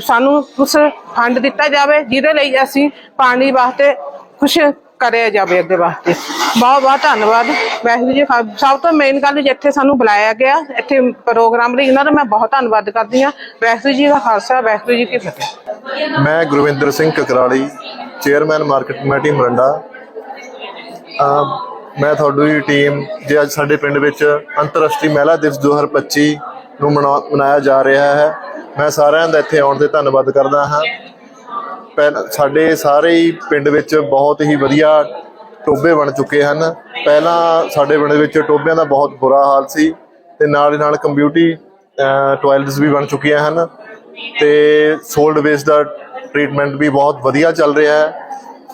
ਸਾਨੂੰ ਕੁਝ ਫੰਡ ਦਿੱਤਾ ਜਾਵੇ, ਜਿਹਦੇ ਲਈ ਅਸੀਂ ਪਾਣੀ ਵਾਸਤੇ ਕੁਝ ਕਰਿਆ ਜਾਵੇ ਅੱਗੇ ਵਾਸਤੇ। ਬਹੁਤ ਬਹੁਤ ਧੰਨਵਾਦ। ਵਾਹਿਗੁਰੂ ਜੀ ਸਭ ਤੋਂ ਮੇਨ ਗੱਲ ਜਿੱਥੇ ਸਾਨੂੰ ਬੁਲਾਇਆ ਗਿਆ, ਇੱਥੇ ਪ੍ਰੋਗਰਾਮ ਲਈ ਇਹਨਾਂ ਦਾ ਮੈਂ ਬਹੁਤ ਧੰਨਵਾਦ ਕਰਦੀ ਹਾਂ। ਵਾਹਿਗੁਰੂ ਜੀ ਦਾ ਖਾਲਸਾ ਵਾਹਿਗੁਰੂ ਜੀ ਕੀ ਫਤਿਹ। ਮੈਂ Gurvinder Singh Kakrali chairman market committee Morinda. ਮੈਂ ਤੁਹਾਡੀ ਟੀਮ ਜੇ ਅੱਜ ਸਾਡੇ ਪਿੰਡ ਵਿੱਚ ਅੰਤਰਰਾਸ਼ਟਰੀ ਮਹਿਲਾ ਦਿਵਸ 2025 ਨੂੰ ਮਨਾ- ਮਨਾਇਆ ਜਾ ਰਿਹਾ ਹੈ ਮੈਂ ਸਾਰਿਆਂ ਦਾ ਇੱਥੇ ਆਉਣ ਤੇ ਧੰਨਵਾਦ ਕਰਦਾ ਹਾਂ। ਪਹਿਲ ਸਾਡੇ ਸਾਰੇ ਹੀ ਪਿੰਡ ਵਿੱਚ ਬਹੁਤ ਹੀ ਵਧੀਆ ਟੋਬੇ ਬਣ ਚੁੱਕੇ ਹਨ। ਪਹਿਲਾਂ ਸਾਡੇ ਪਿੰਡ ਵਿੱਚ ਟੋਬਿਆਂ ਦਾ ਬਹੁਤ ਬੁਰਾ ਹਾਲ ਸੀ ਤੇ ਨਾਲ ਹੀ ਨਾਲ ਕੰਪਿਊਟੀ ਟਾਇਲਟਸ ਵੀ ਬਣ ਚੁੱਕੀਆਂ ਹਨ ਤੇ ਸੋਲਡ ਵੇਸਟ ਦਾ ਟ੍ਰੀਟਮੈਂਟ ਵੀ ਬਹੁਤ ਵਧੀਆ ਚੱਲ ਰਿਹਾ ਹੈ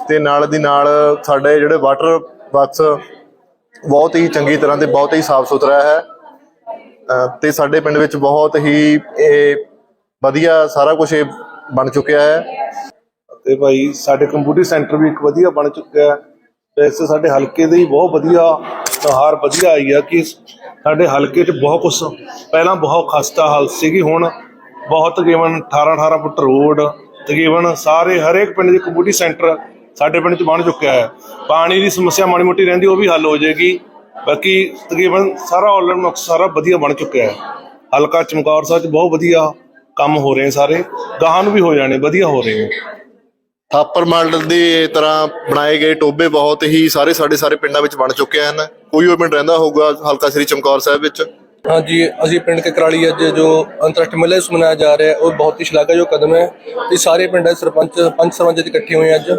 ਤੇ ਨਾਲ ਦੀ ਨਾਲ ਸਾਡੇ ਜਿਹੜੇ ਵਾਟਰ ਵਰਕਸ ਬਹੁਤ ਹੀ ਚੰਗੀ ਤਰ੍ਹਾਂ ਤੇ ਬਹੁਤ ਹੀ ਸਾਫ਼ ਸੁਥਰਾ ਹੈ। ਅ, ਤੇ ਸਾਡੇ ਪਿੰਡ ਵਿੱਚ ਬਹੁਤ ਹੀ ਇਹ ਵਧੀਆ ਸਾਰਾ ਕੁਝ ਇਹ ਬਣ ਚੁੱਕਿਆ ਹੈ। ਤੇ ਭਾਈ ਸਾਡੇ ਕੰਪਿਊਟਰ ਸੈਂਟਰ ਵੀ ਇੱਕ ਵਧੀਆ ਬਣ ਚੁੱਕਿਆ ਹੈ। ਵੈਸੇ ਸਾਡੇ ਹਲਕੇ ਦੇ ਹੀ ਬਹੁਤ ਵਧੀਆ ਨੁਹਾਰ ਵਧੀਆ ਆਈ ਆ ਕਿ ਸਾਡੇ ਹਲਕੇ 'ਚ ਬਹੁਤ ਕੁਝ ਪਹਿਲਾਂ ਬਹੁਤ ਖਸਤਾ ਹਾਲਤ ਸੀਗੀ, ਹੁਣ ਬਹੁਤ ਤਕਰੀਬਨ 18 18 ਫੁੱਟ ਰੋਡ, ਤਕਰੀਬਨ ਸਾਰੇ ਹਰੇਕ ਪਿੰਡ ਦੇ ਕੰਪਿਊਟਰ ਸੈਂਟਰ ਸਾਡੇ ਪਿੰਡ 'ਚ ਬਣ ਚੁੱਕਿਆ ਹੈ। ਪਾਣੀ ਦੀ ਸਮੱਸਿਆ ਮਾੜੀ ਮੋਟੀ ਰਹਿੰਦੀ, ਉਹ ਵੀ ਹੱਲ ਹੋ ਜਾਏਗੀ। ਬਾਕੀ ਤਕਰੀਬਨ ਸਾਰਾ ਆਲਰੇਡੀ ਸਾਰਾ ਵਧੀਆ ਬਣ ਚੁੱਕਿਆ ਹੈ। ਹਲਕਾ ਚਮਕੌਰ ਸਾਹਿਬ 'ਚ ਬਹੁਤ ਵਧੀਆ ਕੰਮ ਹੋ ਰਹੇ ਸਾਰੇ ਗਾਹਾਂ ਨੂੰ ਵੀ ਹੋ ਜਾਣੇ ਵਧੀਆ ਹੋ ਰਹੇ ਨੇ। ਥਾਪਰ ਮਾਡਲ ਦੀ ਤਰ੍ਹਾਂ ਬਣਾਏ ਗਏ ਟੋਬੇ ਬਹੁਤ ਹੀ ਸਾਰੇ ਸਾਡੇ ਸਾਰੇ ਪਿੰਡਾਂ ਵਿੱਚ ਬਣ ਚੁੱਕੇ ਹਨ। ਕੋਈ ਵੀ ਪਿੰਡ ਰਹਿੰਦਾ ਹੋਊਗਾ ਹਲਕਾ ਸ੍ਰੀ ਚਮਕੌਰ ਸਾਹਿਬ ਵਿੱਚ। ਹਾਂਜੀ ਅਸੀਂ ਪਿੰਡ ਕਕਰਾਲੀ ਅੱਜ ਜੋ ਅੰਤਰਰਾਸ਼ਟਰੀ ਮਹਿਲਾ ਦਿਵਸ ਮਨਾਇਆ ਜਾ ਰਿਹਾ ਹੈ ਉਹ ਬਹੁਤ ਹੀ ਸ਼ਲਾਘਾਯੋਗ ਕਦਮ ਹੈ ਇਹ ਸਾਰੇ ਪਿੰਡਾਂ ਦੇ ਸਰਪੰਚ ਪੰਜ ਸਰਪੰਚ ਇਕੱਠੇ ਹੋਏ ਅੱਜ।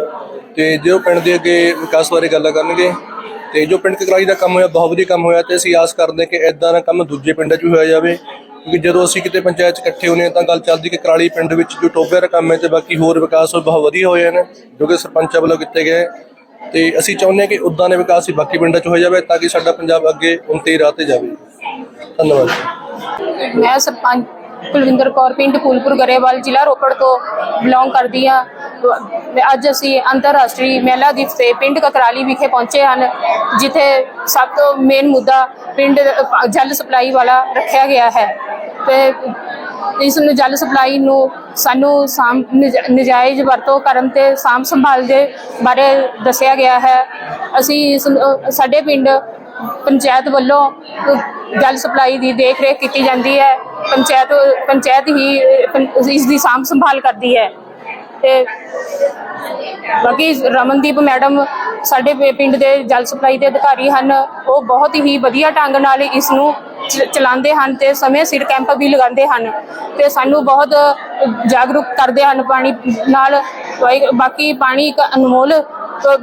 ਤੇ ਜੋ ਪਿੰਡ ਦੇ ਅੱਗੇ ਵਿਕਾਸ ਬਾਰੇ ਗੱਲਾਂ ਕਰਨਗੇ ਤੇ ਜੋ ਪਿੰਡ ਕਕਰਾਲੀ ਦਾ ਕੰਮ ਹੋਇਆ ਬਹੁਤ ਵਧੀਆ ਕੰਮ ਹੋਇਆ ਤੇ ਅਸੀਂ ਆਸ ਕਰਦੇ ਹਾਂ ਕਿ ਇਦਾਂ ਦਾ ਕੰਮ ਦੂਜੇ ਪਿੰਡਾਂ 'ਚ ਵੀ ਹੋਇਆ ਜਾਵੇ। ਕਿਉਂਕਿ ਜਦੋਂ ਅਸੀਂ ਕਿਤੇ ਪੰਚਾਇਤ ਇਕੱਠੇ ਹੁੰਦੇ ਤਾਂ ਗੱਲ ਚੱਲਦੀ ਕਿ ਕਰਾਲੀ ਪਿੰਡ ਵਿੱਚ ਜੋ ਟੋਬੇ ਦਾ ਕੰਮ ਹੈ ਤੇ ਬਾਕੀ ਹੋਰ ਵਿਕਾਸ ਬਹੁਤ ਵਧੀਆ ਹੋਏ ਨੇ ਜੋ ਕਿ ਸਰਪੰਚਾਂ ਵੱਲੋਂ ਕੀਤੇ ਗਏ ਤੇ ਅਸੀਂ ਚਾਹੁੰਦੇ ਹਾਂ ਕਿ ਉਦਾਂ ਦੇ ਵਿਕਾਸ ਹੀ ਬਾਕੀ ਪਿੰਡਾਂ 'ਚ ਹੋ ਜਾਵੇ ਤਾਂ ਕਿ ਸਾਡਾ ਪੰਜਾਬ ਅੱਗੇ ਉਨਤੀ ਰਾਹ ਤੇ ਜਾਵੇ। ਧੰਨਵਾਦ। ਮੈਂ ਸਰਪੰਚ ਕੁਲਵਿੰਦਰ ਕੌਰ, ਪਿੰਡ ਫੂਲਪੁਰ ਗਰੇਵਾਲ, ਜ਼ਿਲ੍ਹਾ ਰੋਪੜ ਤੋਂ ਬਿਲੋਂਗ ਕਰਦੀ ਹਾਂ। ਅੱਜ ਅਸੀਂ ਅੰਤਰਰਾਸ਼ਟਰੀ ਮਹਿਲਾ ਦਿਵਸ ਤੇ ਪਿੰਡ ਕਕਰਾਲੀ ਵਿਖੇ ਪਹੁੰਚੇ ਹਨ, ਜਿੱਥੇ ਸਭ ਤੋਂ ਮੇਨ ਮੁੱਦਾ ਪਿੰਡ, ਜਲ ਸਪਲਾਈ ਵਾਲਾ ਰੱਖਿਆ ਗਿਆ ਹੈ। ਤੇ ਇਸ ਨੂੰ ਜਲ ਸਪਲਾਈ ਨੂੰ ਸਾਨੂੰ ਸਾਂਭ ਨਜ- ਨਜਾਇਜ਼ ਵਰਤੋਂ ਕਰਨ ਤੇ ਸਾਂਭ ਸੰਭਾਲ ਦੇ ਬਾਰੇ ਦੱਸਿਆ ਗਿਆ ਹੈ। ਅਸੀਂ ਇਸ ਸਾਡੇ ਪਿੰਡ ਪੰਚਾਇਤ ਵੱਲੋਂ ਜਲ ਸਪਲਾਈ ਦੀ ਦੇਖ ਰੇਖ ਕੀਤੀ ਜਾਂਦੀ ਹੈ। ਪੰਚਾਇਤ ਪੰਚਾਇਤ ਹੀ ਪੰ- ਇਸ ਦੀ ਸਾਂਭ ਸੰਭਾਲ ਕਰਦੀ ਹੈ। ਤੇ ਬਾਕੀ ਰਮਨਦੀਪ ਮੈਡਮ ਸਾਡੇ ਪਿ- ਪਿੰਡ ਦੇ ਜਲ ਸਪਲਾਈ ਦੇ ਅਧਿਕਾਰੀ ਹਨ। ਉਹ ਬਹੁਤ ਹੀ ਵਧੀਆ ਢੰਗ ਨਾਲ ਇਸ ਨੂੰ ਚਲਾਉਂਦੇ ਹਨ ਤੇ ਸਮੇਂ ਸਿਰ ਕੈਂਪ ਵੀ ਲਗਾਉਂਦੇ ਹਨ ਤੇ ਸਾਨੂੰ ਬਹੁਤ ਜਾਗਰੂਕ ਕਰਦੇ ਹਨ। ਪਾਣੀ ਨਾਲ ਬਾਕੀ ਪਾਣੀ ਇੱਕ ਅਨਮੋਲ ਅ,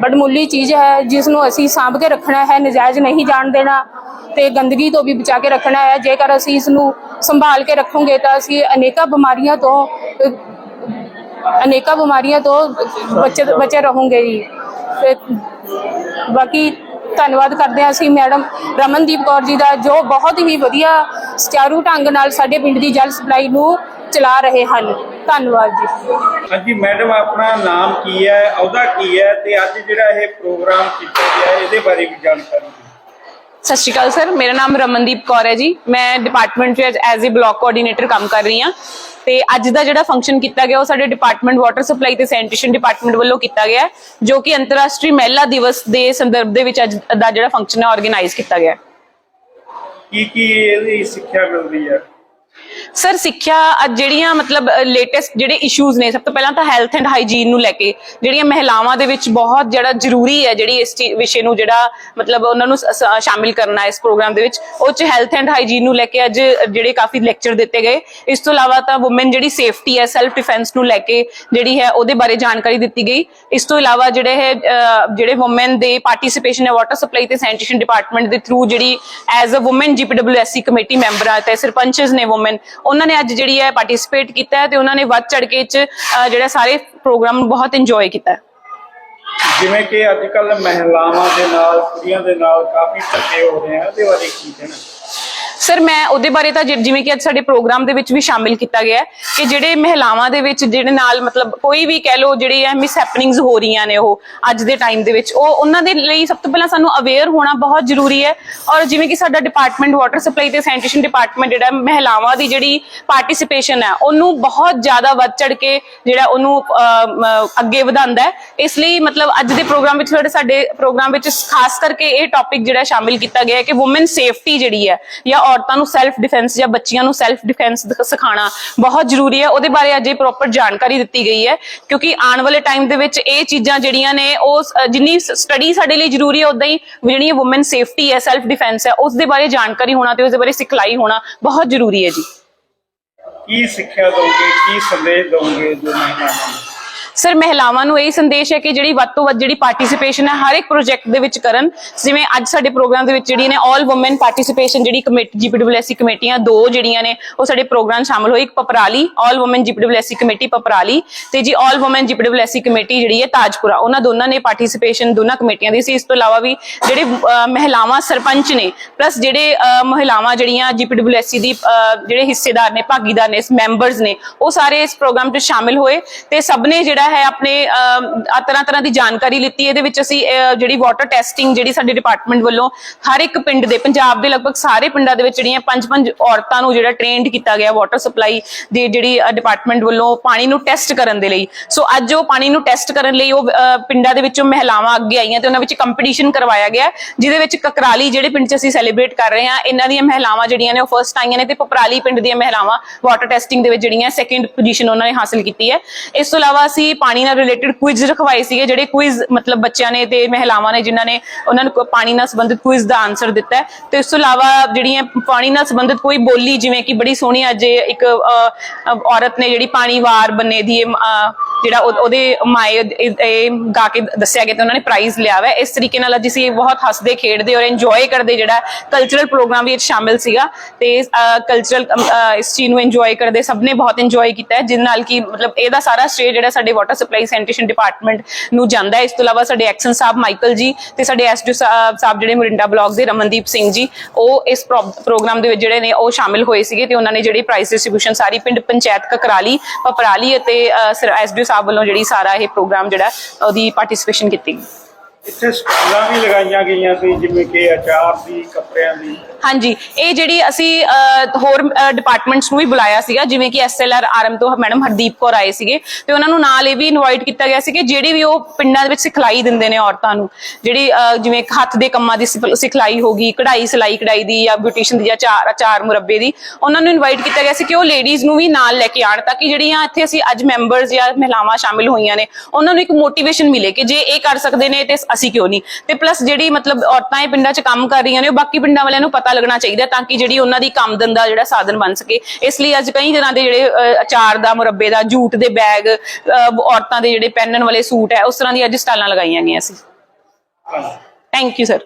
ਬੜਮੁੱਲੀ ਚੀਜ਼ ਹੈ ਜਿਸ ਨੂੰ ਅਸੀਂ ਸਾਂਭ ਕੇ ਰੱਖਣਾ ਹੈ ਨਜਾਇਜ਼ ਨਹੀਂ ਜਾਣ ਦੇਣਾ ਤੇ ਗੰਦਗੀ ਤੋਂ ਵੀ ਬਚਾ ਕੇ ਰੱਖਣਾ ਹੈ। ਜੇਕਰ ਅਸੀਂ ਇਸ ਨੂੰ ਸੰਭਾਲ ਕੇ ਰੱਖਾਂਗੇ ਤਾਂ ਅਸੀਂ ਅਨੇਕਾਂ ਬਿਮਾਰੀਆਂ ਤੋਂ ਅ, ਅਨੇਕਾਂ ਬਿਮਾਰੀਆਂ ਤੋਂ ਬਚੇ ਬਚੇ ਰਹੋਗੇ ਜੀ। ਤੇ ਬਾਕੀ ਧੰਨਵਾਦ ਕਰਦੇ ਹਾਂ ਅਸੀਂ ਮੈਡਮ ਰਮਨਦੀਪ ਕੌਰ ਜੀ ਦਾ ਜੋ ਬਹੁਤ ਹੀ ਵਧੀਆ ਸੁਚਾਰੂ ਢੰਗ ਨਾਲ ਸਾਡੇ ਪਿੰਡ ਦੀ ਜਲ ਸਪਲਾਈ ਨੂੰ ਚਲਾ ਰਹੇ ਹਨ। ਧੰਨਵਾਦ ਜੀ। ਹਾਂਜੀ ਮੈਡਮ ਆਪਣਾ ਨਾਮ ਕੀ ਹੈ ਅਹੁਦਾ ਕੀ ਹੈ ਤੇ ਅੱਜ ਜਿਹੜਾ ਇਹ ਪ੍ਰੋਗਰਾਮ ਕੀਤਾ ਗਿਆ ਇਹਦੇ ਬਾਰੇ ਵੀ ਜਾਣਕਾਰੀ ਦਿਓ। ਸਤਿ ਸ਼੍ਰੀ ਅਕਾਲ, ਸਰ। ਮੇਰਾ ਨਾਮ ਰਮਨਦੀਪ ਕੌਰ ਹੈ ਜੀ। ਮੈਂ ਡਿਪਾਰਟਮੈਂਟ ਵਿੱਚ ਐਜ਼ ਅ ਬਲਾਕ ਕੋਆਰਡੀਨੇਟਰ ਕੰਮ ਕਰ ਰਹੀ ਹਾਂ। ਤੇ ਅੱਜ ਦਾ ਜਿਹੜਾ ਫੰਕਸ਼ਨ ਕੀਤਾ ਗਿਆ, ਉਹ ਸਾਡੇ ਡਿਪਾਰਟਮੈਂਟ ਵਾਟਰ ਸਪਲਾਈ ਤੇ ਸੈਨੀਟੇਸ਼ਨ ਡਿਪਾਰਟਮੈਂਟ ਵੱਲੋਂ ਕੀਤਾ ਗਿਆ ਜੋ ਕਿ ਅੰਤਰਰਾਸ਼ਟਰੀ ਮਹਿਲਾ ਦਿਵਸ ਦੇ ਸੰਦਰਭ ਦੇ ਵਿੱਚ ਅੱਜ ਦਾ ਜਿਹੜਾ ਫੰਕਸ਼ਨ ਹੈ ਆਰਗੇਨਾਈਜ਼ ਕੀਤਾ ਗਿਆ ਕੀ ਕੀ ਇਹਦੀ ਸਿੱਖਿਆ ਮਿਲਦੀ ਹੈ? ਸਰ, ਸਿੱਖਿਆ ਅੱਜ ਜਿਹੜੀਆਂ ਮਤਲਬ ਲੇਟੈਸਟ ਜਿਹੜੇ ਇਸ਼ੂਜ਼ ਨੇ, ਸਭ ਤੋਂ ਪਹਿਲਾਂ ਤਾਂ ਹੈਲਥ ਐਂਡ ਹਾਈਜੀਨ ਨੂੰ ਲੈ ਕੇ, ਜਿਹੜੀਆਂ ਮਹਿਲਾਵਾਂ ਦੇ ਵਿੱਚ ਬਹੁਤ ਜਿਹੜਾ ਜ਼ਰੂਰੀ ਹੈ, ਜਿਹੜੀ ਇਸ ਵਿਸ਼ੇ ਨੂੰ ਜਿਹੜਾ ਮਤਲਬ ਉਹਨਾਂ ਨੂੰ ਸ਼ਾਮਿਲ ਕਰਨਾ ਇਸ ਪ੍ਰੋਗਰਾਮ ਦੇ ਵਿੱਚ, ਉਹ ਚ ਹੈਲਥ ਐਂਡ ਹਾਈਜੀਨ ਨੂੰ ਲੈ ਕੇ ਅੱਜ ਜਿਹੜੇ ਕਾਫੀ ਲੈਕਚਰ ਦਿੱਤੇ ਗਏ। ਇਸ ਤੋਂ ਇਲਾਵਾ ਤਾਂ ਔਮਨ ਜਿਹੜੀ ਸੇਫਟੀ ਹੈ ਸੈਲਫ ਡਿਫੈਂਸ ਨੂੰ ਲੈ ਕੇ ਜਿਹੜੀ ਹੈ, ਉਹਦੇ ਬਾਰੇ ਜਾਣਕਾਰੀ ਦਿੱਤੀ ਗਈ। ਇਸ ਤੋਂ ਇਲਾਵਾ ਜਿਹੜੇ ਹੈ ਜਿਹੜੇ ਔਮਨ ਦੇ ਪਾਰਟਿਸਿਪੇਸ਼ਨ ਹੈ ਵਾਟਰ ਸਪਲਾਈ ਤੇ ਸੈਨੀਟੇਸ਼ਨ ਡਿਪਾਰਟਮੈਂਟ ਦੇ ਥਰੂ ਜਿਹੜੀ as uh women GPWSC committee ਮੈਂਬਰਾਂ ਤੇ ਸਰਪੰਚਸ ਨੇ ਔਮਨ ਉਹਨਾਂ ਨੇ ਅੱਜ ਜਿਹੜੀ ਹੈ ਪਾਰਟਿਸਿਪੇਟ ਕੀਤਾ ਹੈ ਤੇ ਉਹਨਾਂ ਨੇ ਵੱਧ ਚੜ ਕੇ ਚ ਜਿਹੜਾ ਸਾਰੇ ਪ੍ਰੋਗਰਾਮ ਬਹੁਤ ਇੰਜੋਏ ਕੀਤਾ ਹੈ। ਜਿਵੇਂ ਕਿ ਅੱਜ ਕੱਲ ਮਹਿਲਾਵਾਂ ਦੇ ਨਾਲ, ਕੁੜੀਆਂ ਦੇ ਨਾਲ ਕਾਫੀ ਧੱਕੇ ਹੋ ਰਹੇ ਆ ਉਹਦੇ ਬਾਰੇ ਕੀ ਕਹਿਣਾ? ਸਰ ਮੈਂ ਉਹਦੇ ਬਾਰੇ ਤਾਂ ਜਿਵੇਂ ਕਿ ਅੱਜ ਸਾਡੇ ਪ੍ਰੋਗਰਾਮ ਦੇ ਵਿੱਚ ਵੀ ਸ਼ਾਮਿਲ ਕੀਤਾ ਗਿਆ ਕਿ ਜਿਹੜੇ ਮਹਿਲਾਵਾਂ ਦੇ ਵਿੱਚ, ਜਿਹੜੇ ਨਾਲ ਮਤਲਬ ਕੋਈ ਵੀ ਕਹਿ ਲੋ ਜਿਹੜੀ ਹੈ ਮਿਸ ਹੈਪਨਿੰਗਸ ਹੋ ਰਹੀਆਂ ਨੇ ਉਹ ਅੱਜ ਦੇ ਟਾਈਮ ਦੇ ਵਿੱਚ, ਉਹ ਉਹਨਾਂ ਦੇ ਲਈ ਸਭ ਤੋਂ ਪਹਿਲਾਂ ਸਾਨੂੰ ਅਵੇਅਰ ਹੋਣਾ ਬਹੁਤ ਜ਼ਰੂਰੀ ਹੈ। ਔਰ ਜਿਵੇਂ ਕਿ ਸਾਡਾ ਡਿਪਾਰਟਮੈਂਟ ਵਾਟਰ ਸਪਲਾਈ ਤੇ ਸੈਨੀਟੇਸ਼ਨ ਡਿਪਾਰਟਮੈਂਟ ਜਿਹੜਾ ਮਹਿਲਾਵਾਂ ਦੀ ਜਿਹੜੀ ਪਾਰਟਿਸਿਪੇਸ਼ਨ ਹੈ, ਉਹਨੂੰ ਬਹੁਤ ਜ਼ਿਆਦਾ ਵੱਧ ਚੜ ਕੇ ਜਿਹੜਾ ਉਹਨੂੰ ਅੱਗੇ ਵਧਾਉਂਦਾ ਹੈ। ਇਸ ਲਈ ਮਤਲਬ ਅੱਜ ਦੇ ਪ੍ਰੋਗਰਾਮ ਵਿੱਚ ਸਾਡੇ ਸਾਡੇ ਪ੍ਰੋਗਰਾਮ ਵਿੱਚ ਖਾਸ ਕਰਕੇ ਇਹ ਟੌਪਿਕ ਜਿਹੜਾ ਸ਼ਾਮਿਲ ਕੀਤਾ ਗਿਆ ਹੈ ਕਿ ਔਮਨ ਸੇਫਟੀ ਜਿਹੜੀ ਹੈ ਜਾਂ ਔਰਤਾਂ ਨੂੰ ਸੈਲਫ ਡਿਫੈਂਸ ਜਾਂ ਬੱਚੀਆਂ ਨੂੰ ਸੈਲਫ ਡਿਫੈਂਸ ਸਿਖਾਉਣਾ ਬਹੁਤ ਜ਼ਰੂਰੀ ਹੈ। ਉਹਦੇ ਬਾਰੇ ਅੱਜ ਇਹ ਪ੍ਰੋਪਰ ਜਾਣਕਾਰੀ ਦਿੱਤੀ ਗਈ ਹੈ। ਕਿਉਂਕਿ ਆਉਣ ਵਾਲੇ ਟਾਈਮ ਦੇ ਵਿੱਚ ਇਹ ਚੀਜ਼ਾਂ ਜਿਹੜੀਆਂ ਨੇ, ਉਹ ਜਿੰਨੀ ਸਟੱਡੀ ਸਾਡੇ ਲਈ ਜ਼ਰੂਰੀ ਹੈ ਉਦਾਂ ਹੀ ਜਿਹੜੀ ਔਮਨ ਸੇਫਟੀ ਹੈ ਸੈਲਫ ਡਿਫੈਂਸ ਹੈ, ਉਸ ਦੇ ਬਾਰੇ ਜਾਣਕਾਰੀ ਹੋਣਾ ਤੇ ਉਸ ਦੇ ਬਾਰੇ ਸਿਖਲਾਈ ਹੋਣਾ ਬਹੁਤ ਜ਼ਰੂਰੀ ਹੈ ਜੀ। ਕੀ ਸਿੱਖਿਆ ਦੋਗੇ? ਕੀ ਸੰਦੇਸ਼ ਦੋਗੇ ਜੋ ਮਹਿਲਾਵਾਂ ਨੂੰ? ਸਰ ਮਹਿਲਾਵਾਂ ਨੂੰ ਇਹ ਸੰਦੇਸ਼ ਹੈ ਕਿ ਜਿਹੜੀ ਵੱਧ ਤੋਂ ਵੱਧ ਜਿਹੜੀ ਪਾਰਟਿਸਿਪੇਸ਼ਨ ਹੈ ਹਰ ਇੱਕ ਪ੍ਰੋਜੈਕਟ ਦੇ ਵਿੱਚ ਕਰਨ ਜਿਵੇਂ ਅੱਜ ਸਾਡੇ ਪ੍ਰੋਗਰਾਮ ਦੇ ਵਿੱਚ ਜਿਹੜੀ ਨੇ 올 ਔਮਨ ਪਾਰਟਿਸਿਪੇਸ਼ਨ ਜਿਹੜੀ ਕਮੇਟੀ ਜੀਪੀਡਬਲਯੂਐਸਸੀ ਕਮੇਟੀਆਂ ਦੋ ਜਿਹੜੀਆਂ ਨੇ ਉਹ ਸਾਡੇ ਪ੍ਰੋਗਰਾਮ ਸ਼ਾਮਲ ਹੋਈ ਇੱਕ Paprali 올 woman GPWSC committee Paprali ਤੇ ਜੀ 올 ਔਮਨ ਜੀਪੀਡਬਲਯੂਐਸਸੀ ਕਮੇਟੀ ਜਿਹੜੀ ਹੈ ਤਾਜਪੁਰਾ ਉਹਨਾਂ ਦੋਨਾਂ ਨੇ ਪਾਰਟਿਸਿਪੇਸ਼ਨ ਦੋਨਾਂ ਕਮੇਟੀਆਂ ਦੀ ਸੀ ਇਸ ਤੋਂ ਇਲਾਵਾ ਵੀ ਜਿਹੜੇ ਅਹ, ਮਹਿਲਾਵਾਂ ਸਰਪੰਚ ਨੇ ਪਲੱਸ ਜਿਹੜੇ ਅਹ, ਮਹਿਲਾਵਾਂ ਜਿਹੜੀਆਂ ਜੀਪੀਡਬਲਯੂਐਸਸੀ ਦੀ ਅਹ, ਜਿਹੜੇ ਹਿੱਸੇਦਾਰ ਨੇ ਭਾਗੀਦਾਰ ਨੇ ਮੈਂਬਰਸ ਨੇ ਉਹ ਸਾਰੇ ਇਸ ਪ੍ਰੋਗਰਾਮ 'ਚ ਸ਼ਾਮਿਲ ਹੋਏ ਤੇ ਸਭ ਨੇ ਜਿਹੜਾ ਹੈ ਆਪਣੇ ਤਰ੍ਹਾਂ ਤਰ੍ਹਾਂ ਦੀ ਜਾਣਕਾਰੀ ਲਿੱਤੀ ਇਹਦੇ ਵਿੱਚ ਅਸੀਂ ਅਹ, ਜਿਹੜੀ ਵਾਟਰ ਟੈਸਟਿੰਗ ਜਿਹੜੀ ਸਾਡੇ ਡਿਪਾਰਟਮੈਂਟ ਵੱਲੋਂ ਹਰ ਇੱਕ ਪਿੰਡ ਦੇ ਪੰਜਾਬ ਦੇ ਲਗਭਗ ਸਾਰੇ ਪਿੰਡਾਂ ਦੇ ਵਿੱਚ ਜਿਹੜੀਆਂ ਪੰਜ ਪੰਜ ਔਰਤਾਂ ਨੂੰ ਜਿਹੜਾ ਟ੍ਰੇਨਡ ਕੀਤਾ ਗਿਆ ਵਾਟਰ ਸਪਲਾਈ ਦੀ ਜਿਹੜੀ ਡਿਪਾਰਟਮੈਂਟ ਵੱਲੋਂ ਪਾਣੀ ਨੂੰ ਟੈਸਟ ਕਰਨ ਦੇ ਲਈ। ਸੋ ਅੱਜ ਉਹ ਪਾਣੀ ਨੂੰ ਟੈਸਟ ਕਰਨ ਲਈ ਉਹ ਪਿੰਡਾਂ ਦੇ ਵਿੱਚੋਂ ਮਹਿਲਾਵਾਂ ਅੱਗੇ ਆਈਆਂ ਤੇ ਉਹਨਾਂ ਵਿੱਚ ਕੰਪੀਟੀਸ਼ਨ ਕਰਵਾਇਆ ਗਿਆ ਜਿਹਦੇ ਵਿੱਚ ਕਕਰਾਲੀ ਜਿਹੜੇ ਪਿੰਡ 'ਚ ਅਸੀਂ ਸੈਲੀਬ੍ਰੇਟ ਕਰ ਰਹੇ ਹਾਂ ਇਹਨਾਂ ਦੀਆਂ ਮਹਿਲਾਵਾਂ ਜਿਹੜੀਆਂ ਨੇ ਉਹ ਫਰਸਟ ਆਈਆਂ ਨੇ ਤੇ ਪਪਰਾਲੀ ਪਿੰਡ ਦੀਆਂ ਮਹਿਲਾਵਾਂ ਵਾਟਰ ਟੈਸਟਿੰਗ ਦੇ ਵਿੱਚ ਜਿਹੜੀਆਂ ਸੈਕਿੰਡ ਪੋਜੀਸ਼ਨ ਉਹਨਾਂ ਨੇ ਹਾਸਲ ਕੀਤੀ ਹੈ। ਇਸ ਤੋਂ ਇਲਾਵਾ ਅਸੀਂ ਪਾਣੀ ਨਾਲ ਰਿਲੇਟਡ ਕੁਇਜ਼ ਰਖਵਾਏ ਸੀਗੇ ਜਿਹੜੇ ਕੁਇਜ਼ ਮਤਲਬ ਬੱਚਿਆਂ ਨੇ ਤੇ ਮਹਿਲਾਵਾਂ ਨੇ ਜਿਨ੍ਹਾਂ ਨੇ ਉਹਨਾਂ ਨੂੰ ਪਾਣੀ ਨਾਲ ਸੰਬੰਧਿਤ ਕੁਇਜ਼ ਦਾ ਆਨਸਰ ਦਿੱਤਾ ਹੈ। ਤੇ ਇਸ ਤੋਂ ਇਲਾਵਾ ਜਿਹੜੀਆਂ ਪਾਣੀ ਨਾਲ ਸੰਬੰਧਿਤ ਕੋਈ ਬੋਲੀ ਜਿਵੇਂ ਕਿ ਬੜੀ ਸੋਹਣੀ ਅੱਜ ਇੱਕ ਅਹ, ਔਰਤ ਨੇ ਜਿਹੜੀ ਪਾਣੀ ਵਾਰ ਬੰਨੇ ਦੀ ਜਿਹੜਾ ਉਹਦੇ ਮਾਏ ਇਹ ਗਾ ਕੇ ਦੱਸਿਆ ਗਿਆ ਤੇ ਉਹਨਾਂ ਨੇ ਪ੍ਰਾਈਜ਼ ਲਿਆ ਵਾ। ਇਸ ਤਰੀਕੇ ਨਾਲ ਅੱਜ ਅਸੀਂ ਬਹੁਤ ਹੱਸਦੇ, ਖੇਡਦੇ ਔਰ ਇੰਜੋਏ ਕਰਦੇ ਜਿਹੜਾ ਕਲਚਰਲ ਪ੍ਰੋਗਰਾਮ ਵੀ ਇਹ ਸ਼ਾਮਿਲ ਸੀਗਾ ਤੇ ਕਲਚਰਲ ਇਸ ਚੀਜ਼ ਨੂੰ ਇੰਜੋਏ ਕਰਦੇ, ਸਭ ਨੇ ਬਹੁਤ ਇੰਜੋਏ ਕੀਤਾ। ਜਿਸ ਨਾਲ ਕਿ ਮਤਲਬ ਇਹਦਾ ਸਾਰਾ ਸਟੇ ਜਿਹੜਾ ਸਾਡੇ ਵਾਟਰ ਸਪਲਾਈ ਸੈਨੀਟੇਸ਼ਨ ਡਿਪਾਰਟਮੈਂਟ ਨੂੰ ਜਾਂਦਾ ਹੈ। ਇਸ ਤੋਂ ਇਲਾਵਾ ਸਾਡੇ ਐਕਸ਼ਨ ਸਾਹਿਬ ਮਾਈਕਲ ਜੀ ਤੇ ਸਾਡੇ ਐਸਡੀਓ ਸਾਹਿਬ ਜਿਹੜੇ ਮੋਰਿੰਡਾ ਬਲਾਕ ਦੇ ਰਮਨਦੀਪ ਸਿੰਘ ਜੀ, ਉਹ ਇਸ ਪ੍ਰੋਗਰਾਮ ਦੇ ਵਿੱਚ ਜਿਹੜੇ ਨੇ ਉਹ ਸ਼ਾਮਿਲ ਹੋਏ ਸੀਗੇ ਤੇ ਉਹਨਾਂ ਨੇ ਜਿਹੜੀ ਪ੍ਰਾਈਜ਼ ਡਿਸਟ੍ਰੀਬਿਊਸ਼ਨ ਸਾਰੀ ਪਿੰਡ ਪੰਚਾਇਤ ਕਕਰਾਲੀ ਪਪਰਾਲੀ ਅਤੇ ਐਸਡੀਓ ਸਾਹਿਬ ਵੱਲੋਂ ਜਿਹੜੀ ਸਾਰਾ ਇਹ ਪ੍ਰੋਗਰਾਮ ਜਿਹੜਾ ਉਹਦੀ ਪਾਰਟਿਸਿਪੇਸ਼ਨ ਕੀਤੀ ਇੱਥੇ ਸਟਾਲਾਂ ਵੀ ਲਗਾਈਆਂ ਗਈਆਂ ਸੀ ਜਿਵੇਂ ਕਿ ਅਚਾਰ ਦੀ ਕੱਪੜਿਆਂ ਦੀ। ਹਾਂਜੀ ਇਹ ਜਿਹੜੀ ਅਸੀਂ ਅਹ, ਹੋਰ ਡਿਪਾਰਟਮੈਂਟਸ ਨੂੰ ਵੀ ਬੁਲਾਇਆ ਸੀਗਾ ਜਿਵੇਂ ਕਿ ਐਸਐਲਆਰ ਆਰਐਮ ਤੋਂ ਮੈਡਮ ਹਰਦੀਪ ਕੌਰ ਆਏ ਸੀਗੇ ਤੇ ਉਹਨਾਂ ਨੂੰ ਨਾਲ ਇਹ ਵੀ ਇਨਵਾਈਟ ਕੀਤਾ ਗਿਆ ਸੀ ਕਿ ਜਿਹੜੀ ਵੀ ਉਹ ਪਿੰਡਾਂ ਦੇ ਵਿੱਚ ਸਿਖਲਾਈ ਦਿੰਦੇ ਨੇ ਔਰਤਾਂ ਨੂੰ ਜਿਹੜੀ ਅਹ, ਜਿਵੇਂ ਹੱਥ ਦੇ ਕੰਮਾਂ ਦੀ ਸਿਫ- ਸਿਖਲਾਈ ਹੋਗੀ ਕਢਾਈ ਸਿਲਾਈ ਕਢਾਈ ਦੀ ਜਾਂ ਬਿਊਟੀਸ਼ੀਅਨ ਦੀ ਜਾਂ ਚਾਰ ਅਚਾਰ ਮੁਰੱਬੇ ਦੀ ਉਹਨਾਂ ਨੂੰ ਇਨਵਾਈਟ ਕੀਤਾ ਗਿਆ ਸੀ ਕਿ ਉਹ ਲੇਡੀਜ਼ ਨੂੰ ਵੀ ਨਾਲ ਲੈ ਕੇ ਆਣ ਤਾਂ ਕਿ ਜਿਹੜੀਆਂ ਇੱਥੇ ਅਸੀਂ ਅੱਜ ਮੈਂਬਰਸ ਜਾਂ ਮਹਿਲਾਵਾਂ ਸ਼ਾਮਿਲ ਹੋਈਆਂ ਨੇ ਉਹਨਾਂ ਨੂੰ ਇੱਕ ਮੋਟੀਵੇਸ਼ਨ ਮਿਲੇ ਕਿ ਜੇ ਇਹ ਕਰ ਸਕਦੇ ਨੇ ਤੇ ਅਸੀਂ ਕਿਉਂ ਨਹੀਂ? ਤੇ ਪਲੱਸ ਜਿਹੜੀ ਮਤਲਬ ਔਰਤਾਂ ਇਹ ਪਿੰਡਾਂ 'ਚ ਕੰਮ ਕਰ ਰਹੀਆਂ ਨੇ ਉਹ ਬਾਕੀ ਪਿੰਡਾਂ ਵਾਲਿਆਂ ਨੂੰ ਪਤਾ ਲੱਗਣਾ ਚਾਹੀਦਾ ਤਾਂ ਕਿ ਜਿਹੜੀ ਉਹਨਾਂ ਦੀ ਆਮਦਨ ਦਾ ਜਿਹੜਾ ਸਾਧਨ ਬਣ ਸਕੇ। ਇਸ ਲਈ ਅੱਜ ਕਈ ਤਰ੍ਹਾਂ ਦੇ ਜਿਹੜੇ ਅਚਾਰ ਦਾ ਮੁਰੱਬੇ ਦਾ ਜੂਟ ਦੇ ਬੈਗ ਔਰਤਾਂ ਦੇ ਜਿਹੜੇ ਪਹਿਨਣ ਵਾਲੇ ਸੂਟ ਹੈ ਉਸ ਤਰ੍ਹਾਂ ਦੀ ਅੱਜ ਸਟਾਲਾਂ ਲਗਾਈਆਂ ਗਈਆਂ ਸੀ। Thank you sir